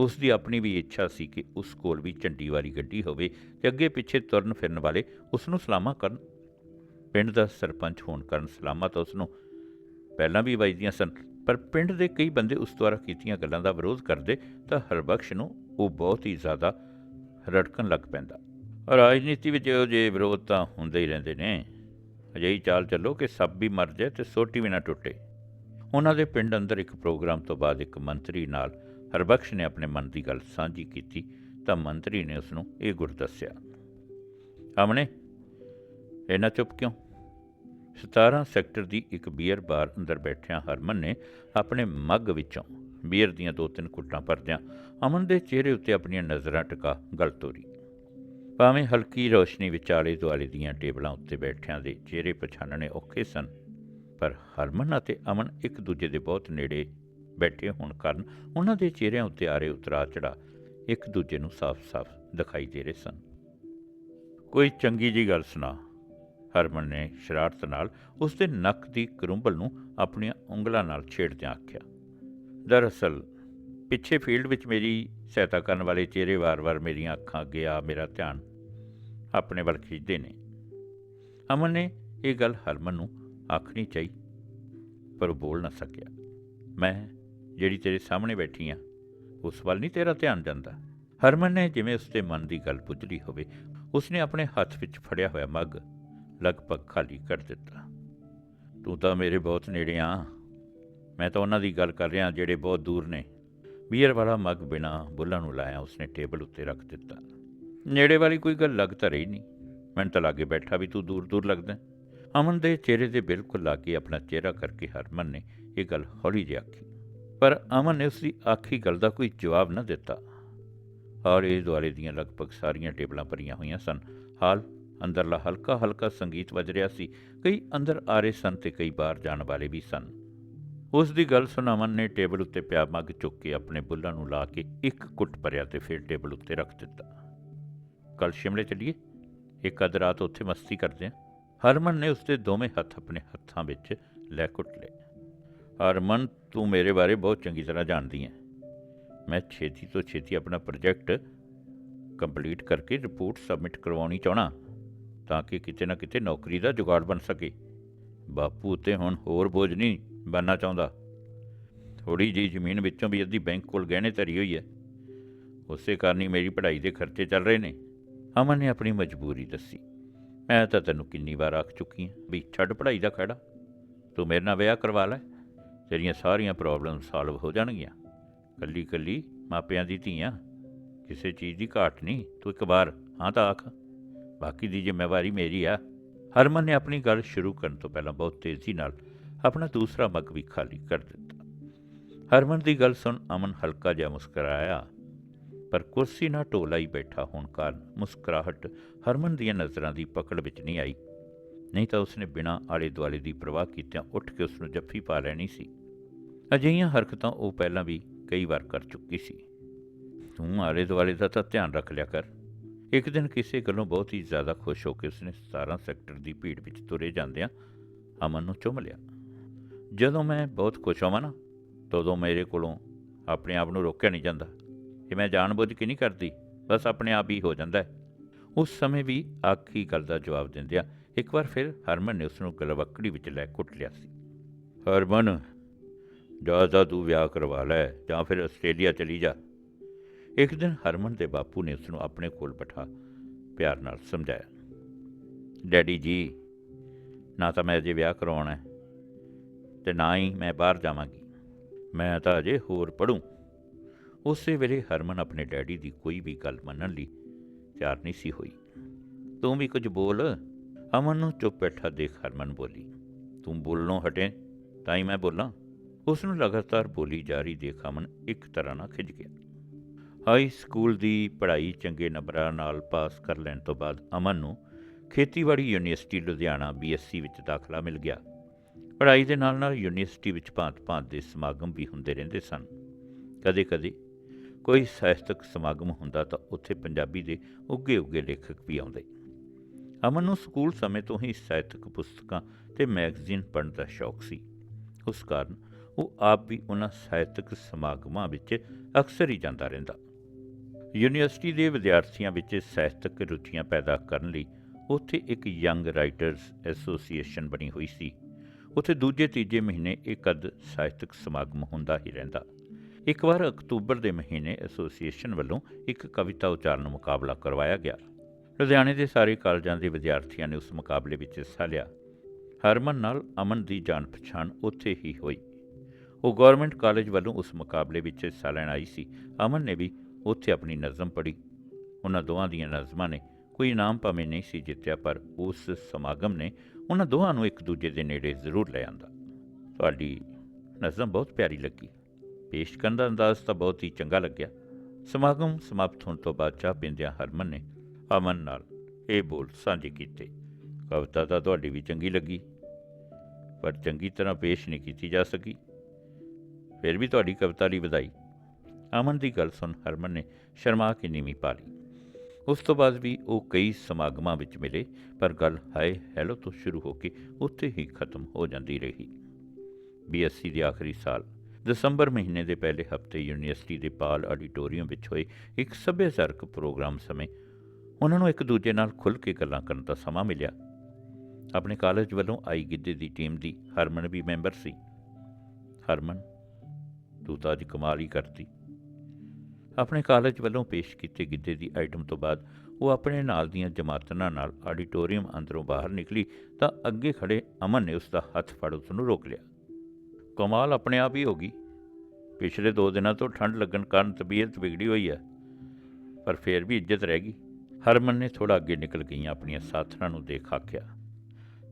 ਉਸ ਦੀ ਆਪਣੀ ਵੀ ਇੱਛਾ ਸੀ ਕਿ ਉਸ ਕੋਲ ਵੀ ਝੰਡੀ ਵਾਲੀ ਗੱਡੀ ਹੋਵੇ ਤੇ ਅੱਗੇ ਪਿੱਛੇ ਤੁਰਨ ਫਿਰਨ ਵਾਲੇ ਉਸ ਨੂੰ ਸਲਾਮਾ ਕਰਨ। ਪਿੰਡ ਦਾ ਸਰਪੰਚ ਹੋਣ ਕਾਰਨ ਸਲਾਮਾ ਤਾਂ ਉਸ ਨੂੰ ਪਹਿਲਾਂ ਵੀ ਵੱਜਦੀਆਂ ਸਨ, ਪਰ ਪਿੰਡ ਦੇ ਕਈ ਬੰਦੇ ਉਸ ਦੁਆਰਾ ਕੀਤੀਆਂ ਗੱਲਾਂ ਦਾ ਵਿਰੋਧ ਕਰਦੇ ਤਾਂ ਹਰਬਖਸ਼ ਨੂੰ ਉਹ ਬਹੁਤ ਹੀ ਜ਼ਿਆਦਾ ਰੜਕਣ ਲੱਗ ਪੈਂਦਾ। ਰਾਜਨੀਤੀ ਵਿੱਚ ਇਹੋ ਜਿਹੇ ਵਿਰੋਧ ਤਾਂ ਹੁੰਦੇ ਹੀ ਰਹਿੰਦੇ ਨੇ। ਅਜਿਹੀ ਚਾਲ ਚੱਲੋ ਕਿ ਸਭ ਵੀ ਮਰ ਜਾਏ ਤੇ ਸੋਟੀ ਵੀ ਨਾ ਟੁੱਟੇ। ਉਹਨਾਂ ਦੇ ਪਿੰਡ ਅੰਦਰ ਇੱਕ ਪ੍ਰੋਗਰਾਮ ਤੋਂ ਬਾਅਦ ਇੱਕ ਮੰਤਰੀ ਨਾਲ ਹਰਬਖਸ਼ ਨੇ ਆਪਣੇ ਮਨ ਦੀ ਗੱਲ ਸਾਂਝੀ ਕੀਤੀ ਤਾਂ ਮੰਤਰੀ ਨੇ ਉਸ ਨੂੰ ਇਹ ਗੁਰ ਦੱਸਿਆ, ਆਮਣੇ ਇਹਨਾਂ ਚੁੱਪ ਕਿਉਂ? 17 ਸੈਕਟਰ ਦੀ ਇੱਕ ਬੀਅਰ ਬਾਰ ਅੰਦਰ ਬੈਠਿਆਂ ਹਰਮਨ ਨੇ ਆਪਣੇ ਮੱਗ ਵਿੱਚੋਂ ਬੀਅਰ ਦੀਆਂ ਦੋ ਤਿੰਨ ਕੁੱਟਾਂ ਭਰਦਿਆਂ ਅਮਨ ਦੇ ਚਿਹਰੇ ਉੱਤੇ ਆਪਣੀਆਂ ਨਜ਼ਰਾਂ ਟਿਕਾ ਗੱਲ ਤੋਰੀ। ਭਾਵੇਂ ਹਲਕੀ ਰੋਸ਼ਨੀ ਵਿੱਚ ਆਲੇ ਦੁਆਲੇ ਦੀਆਂ ਟੇਬਲਾਂ ਉੱਤੇ ਬੈਠਿਆਂ ਦੇ ਚਿਹਰੇ ਪਛਾਣਨੇ ਔਖੇ ਸਨ ਪਰ ਹਰਮਨ ਅਤੇ ਅਮਨ ਇੱਕ ਦੂਜੇ ਦੇ ਬਹੁਤ ਨੇੜੇ ਬੈਠੇ ਹੋਣ ਕਾਰਨ ਉਹਨਾਂ ਦੇ ਚਿਹਰਿਆਂ ਉੱਤੇ ਆਰੇ ਉਤਰਾ ਚੜਾ ਇੱਕ ਦੂਜੇ ਨੂੰ ਸਾਫ਼-ਸਾਫ਼ ਦਿਖਾਈ ਦੇ ਰਹੇ ਸਨ। ਕੋਈ ਚੰਗੀ ਜੀ ਗੱਲ ਸੁਣਾ। ਹਰਮਨ ਨੇ ਸ਼ਰਾਰਤ ਨਾਲ ਉਸ ਦੇ ਨੱਕ ਦੀ ਕਰੁੰਬਲ ਨੂੰ ਆਪਣੀਆਂ ਉਂਗਲਾਂ ਨਾਲ ਛੇੜਦਿਆਂ ਆਖਿਆ, ਦਰਅਸਲ, ਪਿੱਛੇ ਫੀਲਡ ਵਿੱਚ ਮੇਰੀ ਸਹਾਇਤਾ ਕਰਨ ਵਾਲੇ ਚਿਹਰੇ ਵਾਰ-ਵਾਰ ਮੇਰੀਆਂ ਅੱਖਾਂ ਅੱਗੇ ਆ ਮੇਰਾ ਧਿਆਨ ਆਪਣੇ ਵੱਲ ਖਿੱਚਦੇ ਨੇ। ਅਮਨ ਨੇ ਇਹ ਗੱਲ ਹਰਮਨ ਨੂੰ ਆਖਣੀ ਚਾਹੀ, ਪਰ ਉਹ ਬੋਲ ਨਾ ਸਕਿਆ। ਮੈਂ, ਜਿਹੜੀ ਤੇਰੇ ਸਾਹਮਣੇ ਬੈਠੀ ਆ, ਉਸ ਵੱਲ ਨਹੀਂ ਤੇਰਾ ਧਿਆਨ ਜਾਂਦਾ। ਹਰਮਨ ਨੇ ਜਿਵੇਂ ਉਸ ਦੇ ਮਨ ਦੀ ਗੱਲ ਪੁੱਛ ਲਈ ਹੋਵੇ, ਉਸਨੇ ਆਪਣੇ ਹੱਥ ਵਿੱਚ ਫੜਿਆ ਹੋਇਆ ਮੱਗ ਲਗਭਗ ਖਾਲੀ ਕਰ ਦਿੱਤਾ। ਤੂੰ ਤਾਂ ਮੇਰੇ ਬਹੁਤ ਨੇੜੇ ਆ। ਮੈਂ ਤਾਂ ਉਹਨਾਂ ਦੀ ਗੱਲ ਕਰ ਰਿਹਾ ਜਿਹੜੇ ਬਹੁਤ ਦੂਰ ਨੇ। ਬੀਅਰ ਵਾਲਾ ਮੱਗ ਬਿਨਾ ਬੁੱਲਾਂ ਨੂੰ ਲਾਇਆ ਉਸਨੇ ਟੇਬਲ ਉੱਤੇ ਰੱਖ ਦਿੱਤਾ। ਨੇੜੇ ਵਾਲੀ ਕੋਈ ਗੱਲ ਲੱਗ ਤਾਂ ਰਹੀ ਨਹੀਂ। ਮੈਨੂੰ ਤਾਂ ਲਾਗੇ ਬੈਠਾ ਵੀ ਤੂੰ ਦੂਰ ਦੂਰ ਲੱਗਦਾ। ਅਮਨ ਦੇ ਚਿਹਰੇ ਦੇ ਬਿਲਕੁਲ ਲਾਗੇ ਆਪਣਾ ਚਿਹਰਾ ਕਰਕੇ ਹਰਮਨ ਨੇ ਇਹ ਗੱਲ ਹੌਲੀ ਜਿਹੀ ਆਖੀ। ਪਰ ਅਮਨ ਨੇ ਉਸ ਦੀ ਆਖੀ ਗੱਲ ਦਾ ਕੋਈ ਜਵਾਬ ਨਾ ਦਿੱਤਾ। ਔਰ ਇਹ ਦੁਆਲੇ ਦੀਆਂ ਲਗਭਗ ਸਾਰੀਆਂ ਟੇਬਲਾਂ ਭਰੀਆਂ ਹੋਈਆਂ ਸਨ। ਹਾਲ ਅੰਦਰਲਾ ਹਲਕਾ ਹਲਕਾ ਸੰਗੀਤ ਵੱਜ ਰਿਹਾ ਸੀ। ਕਈ ਅੰਦਰ ਆ ਰਹੇ ਸਨ ਤੇ ਕਈ ਬਾਹਰ ਜਾਣ ਵਾਲੇ ਵੀ ਸਨ। ਉਸ ਦੀ ਗੱਲ ਸੁਣ ਅਮਨ ਨੇ ਟੇਬਲ ਉੱਤੇ ਪਿਆ ਮੱਗ ਚੁੱਕ ਕੇ ਆਪਣੇ ਬੁੱਲਾਂ ਨੂੰ ਲਾ ਕੇ ਇੱਕ ਕੁੱਟ ਭਰਿਆ ਤੇ ਫਿਰ ਟੇਬਲ ਉੱਤੇ ਰੱਖ ਦਿੱਤਾ। ਕੱਲ ਸ਼ਿਮਲੇ ਚੱਲੀਏ? ਇੱਕ ਅੱਧ ਰਾਤ ਉੱਥੇ ਮਸਤੀ ਕਰਦੇ ਹਾਂ ਹਰਮਨ ਨੇ ਉਸਦੇ ਦੋਵੇਂ ਹੱਥ ਆਪਣੇ ਹੱਥਾਂ ਵਿੱਚ ਲੈ ਕੁੱਟ ਲਏ। ਹਰਮਨ, ਤੂੰ ਮੇਰੇ ਬਾਰੇ ਬਹੁਤ ਚੰਗੀ ਤਰ੍ਹਾਂ ਜਾਣਦੀ ਹੈ। ਮੈਂ ਛੇਤੀ ਤੋਂ ਛੇਤੀ ਆਪਣਾ ਪ੍ਰੋਜੈਕਟ ਕੰਪਲੀਟ ਕਰਕੇ ਰਿਪੋਰਟ ਸਬਮਿਟ ਕਰਵਾਉਣੀ ਚਾਹਣਾ ਤਾਂ ਕਿ ਕਿਤੇ ਨਾ ਕਿਤੇ ਨੌਕਰੀ ਦਾ ਜੁਗਾੜ ਬਣ ਸਕੇ। ਬਾਪੂ ਉੱਤੇ ਹੁਣ ਹੋਰ ਬੋਝ ਨਹੀਂ ਬਣਨਾ ਚਾਹੁੰਦਾ। ਥੋੜੀ ਜਿਹੀ ਜ਼ਮੀਨ ਵਿੱਚੋਂ ਵੀ ਅੱਧੀ ਬੈਂਕ ਕੋਲ ਗਹਿਣੇ ਧਰੀ ਹੋਈ ਹੈ। ਉਸੇ ਕਾਰਨ ਹੀ ਮੇਰੀ ਪੜ੍ਹਾਈ ਦੇ ਖਰਚੇ ਚੱਲ ਰਹੇ ਨੇ। ਅਮਨ ਨੇ ਆਪਣੀ ਮਜਬੂਰੀ ਦੱਸੀ। ਮੈਂ ਤਾਂ ਤੈਨੂੰ ਕਿੰਨੀ ਵਾਰ ਆਖ ਚੁੱਕੀ ਹਾਂ ਵੀ ਛੱਡ ਪੜ੍ਹਾਈ ਦਾ ਖੜਾ। ਤੂੰ ਮੇਰੇ ਨਾਲ ਵਿਆਹ ਕਰਵਾ ਲੈ। ਤੇਰੀਆਂ ਸਾਰੀਆਂ ਪ੍ਰੋਬਲਮ ਸੋਲਵ ਹੋ ਜਾਣਗੀਆਂ। ਕੱਲੀ ਕੱਲੀ ਮਾਪਿਆਂ ਦੀ ਧੀਆਂ। ਕਿਸੇ ਚੀਜ਼ ਦੀ ਘਾਟ ਨਹੀਂ। ਤੂੰ ਇੱਕ ਵਾਰ ਹਾਂ ਤਾਂ ਆਖ। ਬਾਕੀ ਦੀ ਜ਼ਿੰਮੇਵਾਰੀ ਮੇਰੀ ਆ। ਹਰਮਨ ਨੇ ਆਪਣੀ ਗੱਲ ਸ਼ੁਰੂ ਕਰਨ ਤੋਂ ਪਹਿਲਾਂ ਬਹੁਤ ਤੇਜ਼ੀ ਨਾਲ ਆਪਣਾ ਦੂਸਰਾ ਮੱਗ ਵੀ ਖਾਲੀ ਕਰ ਦਿੱਤਾ। ਹਰਮਨ ਦੀ ਗੱਲ ਸੁਣ ਅਮਨ ਹਲਕਾ ਜਿਹਾ ਮੁਸਕਰਾਇਆ। ਪਰ ਕੁਰਸੀ ਨਾਲ ਢੋਲਾ ਹੀ ਬੈਠਾ ਹੋਣ ਕਾਰਨ ਮੁਸਕਰਾਹਟ ਹਰਮਨ ਦੀਆਂ ਨਜ਼ਰਾਂ ਦੀ ਪਕੜ ਵਿੱਚ ਨਹੀਂ ਆਈ। ਨਹੀਂ ਤਾਂ ਉਸਨੇ ਬਿਨਾਂ ਆਲੇ ਦੁਆਲੇ ਦੀ ਪਰਵਾਹ ਕੀਤਿਆਂ ਉੱਠ ਕੇ ਉਸ ਨੂੰ ਜੱਫੀ ਪਾ ਲੈਣੀ ਸੀ। ਅਜਿਹੀਆਂ ਹਰਕਤਾਂ ਉਹ ਪਹਿਲਾਂ ਵੀ ਕਈ ਵਾਰ ਕਰ ਚੁੱਕੀ ਸੀ। ਤੂੰ ਆਲੇ ਦੁਆਲੇ ਦਾ ਤਾਂ ਧਿਆਨ ਰੱਖ ਲਿਆ ਕਰ। ਇੱਕ ਦਿਨ ਕਿਸੇ ਗੱਲੋਂ ਬਹੁਤ ਹੀ ਜ਼ਿਆਦਾ ਖੁਸ਼ ਹੋ ਕੇ ਉਸਨੇ 17 ਸੈਕਟਰ ਦੀ ਭੀੜ ਵਿੱਚ ਤੁਰੇ ਜਾਂਦਿਆਂ ਅਮਨ ਨੂੰ ਚੁੰਮ ਲਿਆ। ਜਦੋਂ ਮੈਂ ਬਹੁਤ ਖੁਸ਼ ਹੋਵਾਂ ਨਾ, ਤਦੋਂ ਮੇਰੇ ਕੋਲੋਂ ਆਪਣੇ ਆਪ ਨੂੰ ਰੋਕਿਆ ਨਹੀਂ ਜਾਂਦਾ। ਇਹ ਮੈਂ ਜਾਣਬੁੱਝ ਕੇ ਨਹੀਂ ਕਰਦੀ, ਬਸ ਆਪਣੇ ਆਪ ਹੀ ਹੋ ਜਾਂਦਾ ਹੈ। ਉਸ ਸਮੇਂ ਵੀ ਆਖੀ ਗੱਲ ਦਾ ਜਵਾਬ ਦਿੰਦਿਆਂ ਇੱਕ ਵਾਰ ਫਿਰ ਹਰਮਨ ਨੇ ਉਸ ਨੂੰ ਗਲਵੱਕੜੀ ਵਿੱਚ ਲੈ ਕੁੱਟ ਲਿਆ ਸੀ। ਹਰਮਨ, ਜਾਂ ਤਾਂ ਤੂੰ ਵਿਆਹ ਕਰਵਾ ਲੈ ਜਾਂ ਫਿਰ ਆਸਟ੍ਰੇਲੀਆ ਚਲੀ ਜਾ। ਇੱਕ ਦਿਨ ਹਰਮਨ ਦੇ ਬਾਪੂ ਨੇ ਉਸ ਨੂੰ ਆਪਣੇ ਕੋਲ ਬਿਠਾ ਪਿਆਰ ਨਾਲ ਸਮਝਾਇਆ, ਡੈਡੀ ਜੀ, ਨਾ ਤਾਂ ਮੈਂ ਅਜੇ ਵਿਆਹ ਕਰਾਉਣਾ ਹੈ ਤੇ ਨਾ ਹੀ ਮੈਂ ਬਾਹਰ ਜਾਵਾਂਗੀ। ਮੈਂ ਤਾਂ ਅਜੇ ਹੋਰ ਪੜੂੰ ਉਸੇ ਵੇਲੇ ਹਰਮਨ ਆਪਣੇ ਡੈਡੀ ਦੀ ਕੋਈ ਵੀ ਗੱਲ ਮੰਨਣ ਲਈ ਤਿਆਰ ਨਹੀਂ ਸੀ ਹੋਈ। ਤੂੰ ਵੀ ਕੁਝ ਬੋਲ? ਅਮਨ ਨੂੰ ਚੁੱਪ ਬੈਠਾ ਦੇਖ ਹਰਮਨ ਬੋਲੀ, ਤੂੰ ਬੋਲਣੋਂ ਹਟੇ ਤਾਂ ਹੀ ਮੈਂ ਬੋਲਾਂ? ਉਸ ਨੂੰ ਲਗਾਤਾਰ ਬੋਲੀ ਜਾਰੀ ਦੇਖ ਅਮਨ ਇੱਕ ਤਰ੍ਹਾਂ ਨਾਲ ਖਿੱਚ ਗਿਆ। ਹਾਈ ਸਕੂਲ ਦੀ ਪੜ੍ਹਾਈ ਚੰਗੇ ਨੰਬਰਾਂ ਨਾਲ ਪਾਸ ਕਰ ਲੈਣ ਤੋਂ ਬਾਅਦ ਅਮਨ ਨੂੰ ਖੇਤੀਬਾੜੀ ਯੂਨੀਵਰਸਿਟੀ ਲੁਧਿਆਣਾ ਬੀਐਸਸੀ ਵਿੱਚ ਦਾਖਲਾ ਮਿਲ ਗਿਆ। ਪੜ੍ਹਾਈ ਦੇ ਨਾਲ ਨਾਲ ਯੂਨੀਵਰਸਿਟੀ ਵਿੱਚ ਭਾਂਤ-ਭਾਂਤ ਦੇ ਸਮਾਗਮ ਵੀ ਹੁੰਦੇ ਰਹਿੰਦੇ ਸਨ। ਕਦੇ-ਕਦੇ ਕੋਈ ਸਾਹਿਤਕ ਸਮਾਗਮ ਹੁੰਦਾ ਤਾਂ ਉੱਥੇ ਪੰਜਾਬੀ ਦੇ ਉੱਗੇ-ਉੱਗੇ ਲੇਖਕ ਵੀ ਆਉਂਦੇ। ਅਮਨ ਨੂੰ ਸਕੂਲ ਸਮੇਂ ਤੋਂ ਹੀ ਸਾਹਿਤਕ ਪੁਸਤਕਾਂ ਤੇ ਮੈਗਜ਼ੀਨ ਪੜ੍ਹਨ ਦਾ ਸ਼ੌਕ ਸੀ। ਉਸ ਕਾਰਨ ਉਹ ਆਪ ਵੀ ਉਹਨਾਂ ਸਾਹਿਤਕ ਸਮਾਗਮਾਂ ਵਿੱਚ ਅਕਸਰ ਹੀ ਜਾਂਦਾ ਰਹਿੰਦਾ। ਯੂਨੀਵਰਸਿਟੀ ਦੇ ਵਿਦਿਆਰਥੀਆਂ ਵਿੱਚ ਸਾਹਿਤਕ ਰੁਚੀਆਂ ਪੈਦਾ ਕਰਨ ਲਈ ਉੱਥੇ ਇੱਕ ਯੰਗ ਰਾਈਟਰਸ ਐਸੋਸੀਏਸ਼ਨ ਬਣੀ ਹੋਈ ਸੀ। ਉੱਥੇ ਦੂਜੇ ਤੀਜੇ ਮਹੀਨੇ ਇੱਕ ਅੱਧ ਸਾਹਿਤਕ ਸਮਾਗਮ ਹੁੰਦਾ ਹੀ ਰਹਿੰਦਾ। ਇੱਕ ਵਾਰ ਅਕਤੂਬਰ ਦੇ ਮਹੀਨੇ ਐਸੋਸੀਏਸ਼ਨ ਵੱਲੋਂ ਇੱਕ ਕਵਿਤਾ ਉਚਾਰਨ ਮੁਕਾਬਲਾ ਕਰਵਾਇਆ ਗਿਆ। ਲੁਧਿਆਣੇ ਦੇ ਸਾਰੇ ਕਾਲਜਾਂ ਦੇ ਵਿਦਿਆਰਥੀਆਂ ਨੇ ਉਸ ਮੁਕਾਬਲੇ ਵਿੱਚ ਹਿੱਸਾ ਲਿਆ। ਹਰਮਨ ਨਾਲ ਅਮਨ ਦੀ ਜਾਣ ਪਛਾਣ ਉੱਥੇ ਹੀ ਹੋਈ। ਉਹ ਗਵਰਨਮੈਂਟ ਕਾਲਜ ਵੱਲੋਂ ਉਸ ਮੁਕਾਬਲੇ ਵਿੱਚ ਹਿੱਸਾ ਲੈਣ ਆਈ ਸੀ। ਅਮਨ ਨੇ ਵੀ ਉੱਥੇ ਆਪਣੀ ਨਜ਼ਮ ਪੜ੍ਹੀ। ਉਹਨਾਂ ਦੋਵਾਂ ਦੀਆਂ ਨਜ਼ਮਾਂ ਨੇ ਕੋਈ ਇਨਾਮ ਭਾਵੇਂ ਨਹੀਂ ਸੀ ਜਿੱਤਿਆ, ਪਰ ਉਸ ਸਮਾਗਮ ਨੇ ਉਹਨਾਂ ਦੋਹਾਂ ਨੂੰ ਇੱਕ ਦੂਜੇ ਦੇ ਨੇੜੇ ਜ਼ਰੂਰ ਲੈ ਆਂਦਾ। ਤੁਹਾਡੀ ਨਜ਼ਮ ਬਹੁਤ ਪਿਆਰੀ ਲੱਗੀ। ਪੇਸ਼ ਕਰਨ ਦਾ ਅੰਦਾਜ਼ ਤਾਂ ਬਹੁਤ ਹੀ ਚੰਗਾ ਲੱਗਿਆ। ਸਮਾਗਮ ਸਮਾਪਤ ਹੋਣ ਤੋਂ ਬਾਅਦ ਚਾਹ ਪੀਂਦਿਆਂ ਹਰਮਨ ਨੇ ਅਮਨ ਨਾਲ ਇਹ ਬੋਲ ਸਾਂਝੇ ਕੀਤੇ। ਕਵਿਤਾ ਤਾਂ ਤੁਹਾਡੀ ਵੀ ਚੰਗੀ ਲੱਗੀ, ਪਰ ਚੰਗੀ ਤਰ੍ਹਾਂ ਪੇਸ਼ ਨਹੀਂ ਕੀਤੀ ਜਾ ਸਕੀ। ਫਿਰ ਵੀ ਤੁਹਾਡੀ ਕਵਿਤਾ ਲਈ ਵਧਾਈ। ਅਮਨ ਦੀ ਗੱਲ ਸੁਣ ਹਰਮਨ ਨੇ ਸ਼ਰਮਾ ਕੇ ਨੀਵੀਂ ਪਾ ਲਈ। ਉਸ ਤੋਂ ਬਾਅਦ ਵੀ ਉਹ ਕਈ ਸਮਾਗਮਾਂ ਵਿੱਚ ਮਿਲੇ, ਪਰ ਗੱਲ ਹਾਏ ਹੈਲੋ ਤੋਂ ਸ਼ੁਰੂ ਹੋ ਕੇ ਉੱਥੇ ਹੀ ਖਤਮ ਹੋ ਜਾਂਦੀ ਰਹੀ। ਬੀਐਸਸੀ ਦੇ ਆਖਰੀ ਸਾਲ ਦਸੰਬਰ ਮਹੀਨੇ ਦੇ ਪਹਿਲੇ ਹਫ਼ਤੇ ਯੂਨੀਵਰਸਿਟੀ ਦੇ ਪਾਲ ਆਡੀਟੋਰੀਅਮ ਵਿੱਚ ਹੋਏ ਇੱਕ ਸੱਭਿਆਚਾਰਕ ਪ੍ਰੋਗਰਾਮ ਸਮੇਂ ਉਹਨਾਂ ਨੂੰ ਇੱਕ ਦੂਜੇ ਨਾਲ ਖੁੱਲ੍ਹ ਕੇ ਗੱਲਾਂ ਕਰਨ ਦਾ ਸਮਾਂ ਮਿਲਿਆ। ਆਪਣੇ ਕਾਲਜ ਵੱਲੋਂ ਆਈ ਗਿੱਧੇ ਦੀ ਟੀਮ ਦੀ ਹਰਮਨ ਵੀ ਮੈਂਬਰ ਸੀ। ਹਰਮਨ, ਤੂੰ ਤਾਂ ਅੱਜ ਕਮਾਲ ਹੀ ਕਰਦੀ ਆਪਣੇ ਕਾਲਜ ਵੱਲੋਂ ਪੇਸ਼ ਕੀਤੇ ਗਿੱਧੇ ਦੀ ਆਈਟਮ ਤੋਂ ਬਾਅਦ ਉਹ ਆਪਣੇ ਨਾਲ ਦੀਆਂ ਜਮਾਤਨਾਂ ਨਾਲ ਆਡੀਟੋਰੀਅਮ ਅੰਦਰੋਂ ਬਾਹਰ ਨਿਕਲੀ ਤਾਂ ਅੱਗੇ ਖੜੇ ਅਮਨ ਨੇ ਉਸ ਦਾ ਹੱਥ ਫੜ ਉਸ ਨੂੰ ਰੋਕ ਲਿਆ। ਕਮਾਲ ਆਪਣੇ ਆਪ ਹੀ ਹੋ ਗਈ। ਪਿਛਲੇ 2 ਦਿਨਾਂ ਤੋਂ ਠੰਡ ਲੱਗਣ ਕਾਰਨ ਤਬੀਅਤ ਵਿਗੜੀ ਹੋਈ ਹੈ, ਪਰ ਫੇਰ ਵੀ ਇੱਜ਼ਤ ਰਹਿ ਗਈ। ਹਰਮਨ ਨੇ ਥੋੜਾ ਅੱਗੇ ਨਿਕਲ ਗਈਆਂ ਆਪਣੀਆਂ ਸਾਥਣਾਂ ਨੂੰ ਦੇਖ ਆਖਿਆ,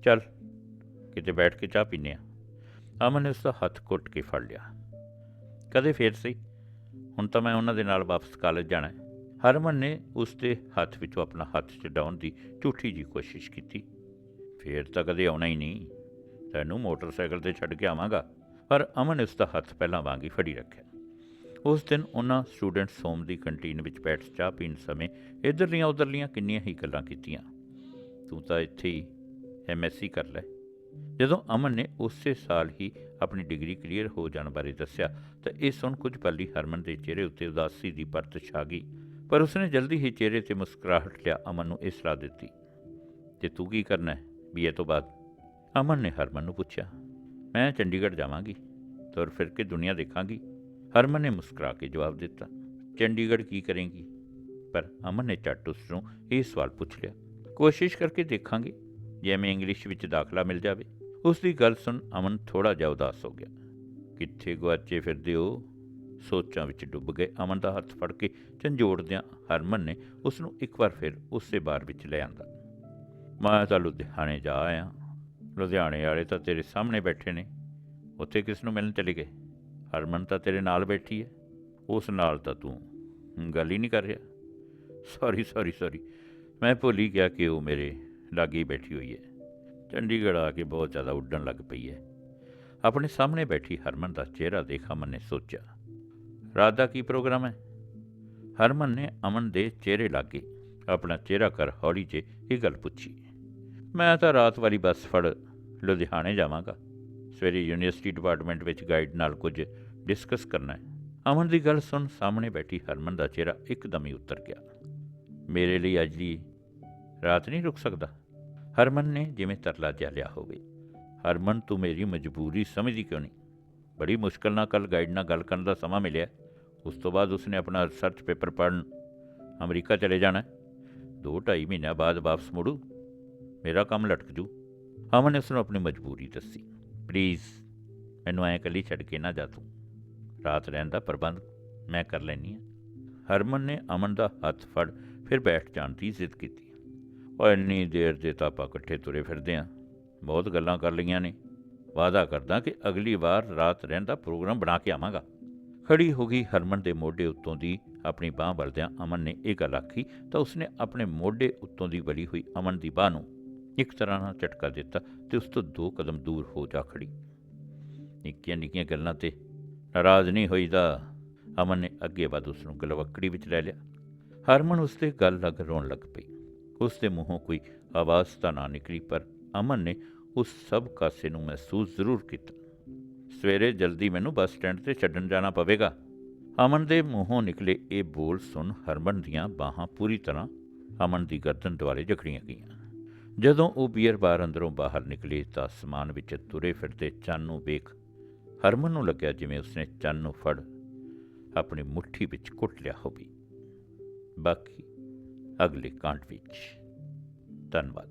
ਚੱਲ, ਕਿਤੇ ਬੈਠ ਕੇ ਚਾਹ ਪੀਨੇ ਆ ਅਮਨ ਨੇ ਉਸ ਦਾ ਹੱਥ ਘੁੱਟ ਕੇ ਫੜ ਲਿਆ। ਕਦੇ ਫੇਰ ਸਹੀ? ਹੁਣ ਤਾਂ ਮੈਂ ਉਹਨਾਂ ਦੇ ਨਾਲ ਵਾਪਸ ਕਾਲਜ ਜਾਣਾ ਹੈ। ਹਰਮਨ ਨੇ ਉਸ ਦੇ ਹੱਥ ਵਿੱਚੋਂ ਆਪਣਾ ਹੱਥ ਛਡਾਉਣ ਦੀ ਝੂਠੀ ਜੀ ਕੋਸ਼ਿਸ਼ ਕੀਤੀ। ਫੇਰ ਤਾਂ ਕਦੇ ਆਉਣਾ ਹੀ ਨਹੀਂ। ਤੈਨੂੰ ਮੋਟਰਸਾਈਕਲ ਤੇ ਛੱਡ ਕੇ ਆਵਾਂਗਾ। ਪਰ ਅਮਨ ਨੇ ਉਸ ਦਾ ਹੱਥ ਪਹਿਲਾਂ ਵਾਂਗ ਹੀ ਫੜੀ ਰੱਖਿਆ। ਉਸ ਦਿਨ ਉਹਨਾਂ ਸਟੂਡੈਂਟ ਸੋਮ ਦੀ ਕੰਟੀਨ ਵਿੱਚ ਬੈਠ ਚਾਹ ਪੀਣ ਸਮੇਂ ਇਧਰਲੀਆਂ ਉਧਰਲੀਆਂ ਕਿੰਨੀਆਂ ਹੀ ਗੱਲਾਂ ਕੀਤੀਆਂ। ਤੂੰ ਤਾਂ ਇੱਥੇ ਹੀ ਐਮਐਸਸੀ ਕਰ ਲੈ। ਜਦੋਂ ਅਮਨ ਨੇ ਉਸੇ ਸਾਲ ਹੀ ਆਪਣੀ ਡਿਗਰੀ ਕਲੀਅਰ ਹੋ ਜਾਣ ਬਾਰੇ ਦੱਸਿਆ, ਤਾਂ ਇਹ ਸੁਣ ਕੁਝ ਪਲ ਲਈ ਹਰਮਨ ਦੇ ਚਿਹਰੇ ਉੱਤੇ ਉਦਾਸੀ ਦੀ ਪਰਤ ਛਾ ਗਈ। ਪਰ ਉਸਨੇ ਜਲਦੀ ਹੀ ਚਿਹਰੇ ਤੇ ਮੁਸਕਰਾਹਟ ਲਿਆ ਅਮਨ ਨੂੰ ਇਹ ਸਲਾਹ ਦਿੱਤੀ। ਤੇ ਤੂੰ ਕੀ ਕਰਨਾ ਹੈ ਬੀਏ ਤੋਂ ਬਾਅਦ? ਅਮਨ ਨੇ ਹਰਮਨ ਨੂੰ ਪੁੱਛਿਆ। ਮੈਂ ਚੰਡੀਗੜ੍ਹ ਜਾਵਾਂਗੀ, ਤੁਰ ਫਿਰ ਕੇ ਦੁਨੀਆ ਦੇਖਾਂਗੀ। ਹਰਮਨ ਨੇ ਮੁਸਕਰਾ ਕੇ ਜਵਾਬ ਦਿੱਤਾ, ਚੰਡੀਗੜ੍ਹ ਕੀ ਕਰੇਂਗੀ? ਪਰ ਅਮਨ ਨੇ ਝੱਟ ਉਸ ਨੂੰ ਇਹ ਸਵਾਲ ਪੁੱਛ ਲਿਆ, ਕੋਸ਼ਿਸ਼ ਕਰਕੇ ਦੇਖਾਂਗੇ ਜੇ ਮੈਂ ਇੰਗਲਿਸ਼ ਵਿੱਚ ਦਾਖਲਾ ਮਿਲ ਜਾਵੇ। ਉਸ ਦੀ ਗੱਲ ਸੁਣ ਅਮਨ ਥੋੜਾ ਜਿਹਾ ਉਦਾਸ ਹੋ ਗਿਆ। ਕਿੱਥੇ ਗੁਆਚੇ ਫਿਰਦੇ ਹੋ? ਸੋਚਾਂ ਵਿੱਚ ਡੁੱਬ ਗਏ ਅਮਨ ਦਾ ਹੱਥ ਫੜ ਕੇ ਝੰਜੋੜਦਿਆਂ ਹਰਮਨ ਨੇ ਉਸ ਨੂੰ ਇੱਕ ਵਾਰ ਫਿਰ ਉਸੇ ਬਾਰ ਵਿੱਚ ਲੈ ਆਂਦਾ। ਮੈਂ ਤਾਂ ਲੁਧਿਆਣੇ ਜਾ ਆਇਆ। ਲੁਧਿਆਣੇ ਵਾਲੇ ਤਾਂ ਤੇਰੇ ਸਾਹਮਣੇ ਬੈਠੇ ਨੇ। ਉੱਥੇ ਕਿਸ ਨੂੰ ਮਿਲਣ ਚਲੇ ਗਏ ਹਰਮਨ ਤਾਂ ਤੇਰੇ ਨਾਲ ਬੈਠੀ ਹੈ। ਉਸ ਨਾਲ ਤਾਂ ਤੂੰ ਗੱਲ ਹੀ ਨਹੀਂ ਕਰ ਰਿਹਾ। ਸੌਰੀ ਸੌਰੀ ਸੌਰੀ ਮੈਂ ਭੁੱਲ ਹੀ ਗਿਆ ਕਿ ਉਹ ਮੇਰੇ ਲਾਗੇ ਹੀ ਬੈਠੀ ਹੋਈ ਹੈ। ਚੰਡੀਗੜ੍ਹ ਆ ਕੇ ਬਹੁਤ ਜ਼ਿਆਦਾ ਉੱਡਣ ਲੱਗ ਪਈ ਹੈ। ਆਪਣੇ ਸਾਹਮਣੇ ਬੈਠੀ ਹਰਮਨ ਦਾ ਚਿਹਰਾ ਦੇਖ ਅਮਨ ਨੇ ਸੋਚਿਆ ਰਾਤ ਦਾ ਕੀ ਪ੍ਰੋਗਰਾਮ ਹੈ? ਹਰਮਨ ਨੇ ਅਮਨ ਦੇ ਚਿਹਰੇ ਲਾਗੇ ਆਪਣਾ ਚਿਹਰਾ ਕਰ ਹੌਲੀ 'ਚ ਇਹ ਗੱਲ ਪੁੱਛੀ, ਮੈਂ ਤਾਂ ਰਾਤ ਵਾਲੀ ਬੱਸ ਫੜ ਲੁਧਿਆਣੇ ਜਾਵਾਂਗਾ। ਸਵੇਰੇ ਯੂਨੀਵਰਸਿਟੀ ਡਿਪਾਰਟਮੈਂਟ ਵਿੱਚ ਗਾਈਡ ਨਾਲ ਕੁਝ ਡਿਸਕਸ ਕਰਨਾ ਹੈ। ਅਮਨ ਦੀ ਗੱਲ ਸੁਣ ਸਾਹਮਣੇ ਬੈਠੀ ਹਰਮਨ ਦਾ ਚਿਹਰਾ ਇੱਕਦਮ ਹੀ ਉਤਰ ਗਿਆ। ਮੇਰੇ ਲਈ ਅੱਜ ਦੀ ਰਾਤ ਨਹੀਂ ਰੁਕ ਸਕਦਾ? ਹਰਮਨ ਨੇ ਜਿਵੇਂ ਤਰਲਾ ਜਿਹਾ ਲਿਆ ਹੋਵੇ। ਹਰਮਨ, ਤੂੰ ਮੇਰੀ ਮਜਬੂਰੀ ਸਮਝਦੀ ਕਿਉਂ ਨਹੀਂ? ਬੜੀ ਮੁਸ਼ਕਲ ਨਾਲ ਕੱਲ ਗਾਈਡ ਨਾਲ ਗੱਲ ਕਰਨ ਦਾ ਸਮਾਂ ਮਿਲਿਆ। ਉਸ ਤੋਂ ਬਾਅਦ ਉਸਨੇ ਆਪਣਾ ਰਿਸਰਚ ਪੇਪਰ ਪੜ੍ਹਨ ਅਮਰੀਕਾ ਚਲੇ ਜਾਣਾ ਹੈ। ਦੋ ਢਾਈ ਮਹੀਨਿਆਂ ਬਾਅਦ ਵਾਪਸ ਮੁੜੂ। ਮੇਰਾ ਕੰਮ ਲਟਕ ਜੂ। ਅਮਨ ਨੇ ਉਸ ਨੂੰ ਆਪਣੀ ਮਜਬੂਰੀ ਦੱਸੀ। ਪਲੀਜ਼ ਮੈਨੂੰ ਐਂ ਇਕੱਲੀ ਛੱਡ ਕੇ ਨਾ ਜਾ ਤੂੰ। ਰਾਤ ਰਹਿਣ ਦਾ ਪ੍ਰਬੰਧ ਮੈਂ ਕਰ ਲੈਣੀ ਆ ਹਰਮਨ ਨੇ ਅਮਨ ਦਾ ਹੱਥ ਫੜ ਫਿਰ ਬੈਠ ਜਾਣ ਦੀ ਜ਼ਿੱਦ ਕੀਤੀ। ਉਹ ਇੰਨੀ ਦੇਰ ਦੇ ਤਾਂ ਆਪਾਂ ਇਕੱਠੇ ਤੁਰੇ ਫਿਰਦੇ ਆਂ ਬਹੁਤ ਗੱਲਾਂ ਕਰ ਲਈਆਂ ਨੇ। ਵਾਅਦਾ ਕਰਦਾ ਕਿ ਅਗਲੀ ਵਾਰ ਰਾਤ ਰਹਿਣ ਦਾ ਪ੍ਰੋਗਰਾਮ ਬਣਾ ਕੇ ਆਵਾਂਗਾ। ਖੜੀ ਹੋ ਗਈ ਹਰਮਨ ਦੇ ਮੋਢੇ ਉੱਤੋਂ ਦੀ ਆਪਣੀ ਬਾਹ ਵਰਦਿਆਂ ਅਮਨ ਨੇ ਇਹ ਗੱਲ ਆਖੀ ਤਾਂ ਉਸਨੇ ਆਪਣੇ ਮੋਢੇ ਉੱਤੋਂ ਦੀ ਬਲੀ ਹੋਈ ਅਮਨ ਦੀ ਬਾਹ ਨੂੰ ਇੱਕ ਤਰ੍ਹਾਂ ਨਾਲ ਝਟਕਾ ਦਿੱਤਾ ਤੇ ਉਸ ਤੋਂ ਦੋ ਕਦਮ ਦੂਰ ਹੋ ਜਾ ਖੜੀ। ਨਿੱਕੀਆਂ ਨਿੱਕੀਆਂ ਗੱਲਾਂ ਤੇ ਨਾਰਾਜ਼ ਨਹੀਂ ਹੋਈਦਾ, ਅਮਨ ਨੇ ਅੱਗੇ ਵੱਧ ਉਸ ਨੂੰ ਗਲਵੱਕੜੀ ਵਿੱਚ ਲੈ ਲਿਆ। ਹਰਮਨ ਉਸ ਤੇ ਗੱਲ ਲੱਗ ਰੋਣ ਲੱਗ ਪਈ। ਉਸ ਦੇ ਮੂੰਹੋਂ ਕੋਈ ਆਵਾਜ਼ ਤਾਂ ਨਾ ਨਿਕਲੀ, ਪਰ ਅਮਨ ਨੇ ਉਸ ਸਭ ਕਾਸੇ ਨੂੰ ਮਹਿਸੂਸ ਜ਼ਰੂਰ ਕੀਤਾ। ਸਵੇਰੇ ਜਲਦੀ ਮੈਨੂੰ ਬੱਸ ਸਟੈਂਡ ਤੇ ਛੱਡਣ ਜਾਣਾ ਪਵੇਗਾ। ਅਮਨ ਦੇ ਮੂੰਹੋਂ ਨਿਕਲੇ ਇਹ ਬੋਲ ਸੁਣ ਹਰਮਨ ਦੀਆਂ ਬਾਹਾਂ ਪੂਰੀ ਤਰ੍ਹਾਂ ਅਮਨ ਦੀ ਗਰਦਨ ਦੁਆਲੇ ਜਕੜੀਆਂ ਗਈਆਂ। ਜਦੋਂ ਉਹ ਬੀਅਰ ਬਾਰ ਅੰਦਰੋਂ ਬਾਹਰ ਨਿਕਲੇ ਤਾਂ ਅਸਮਾਨ ਵਿੱਚ ਤੁਰੇ ਫਿਰਦੇ ਚੰਨ ਨੂੰ ਵੇਖ ਹਰਮਨ ਨੂੰ ਲੱਗਿਆ ਜਿਵੇਂ ਉਸਨੇ ਚੰਨ ਨੂੰ ਫੜ ਆਪਣੀ ਮੁੱਠੀ ਵਿੱਚ ਕੁੱਟ ਲਿਆ ਹੋਵੇ। ਬਾਕੀ ਅਗਲੇ ਕਾਂਡ ਵਿੱਚ। ਧੰਨਵਾਦ।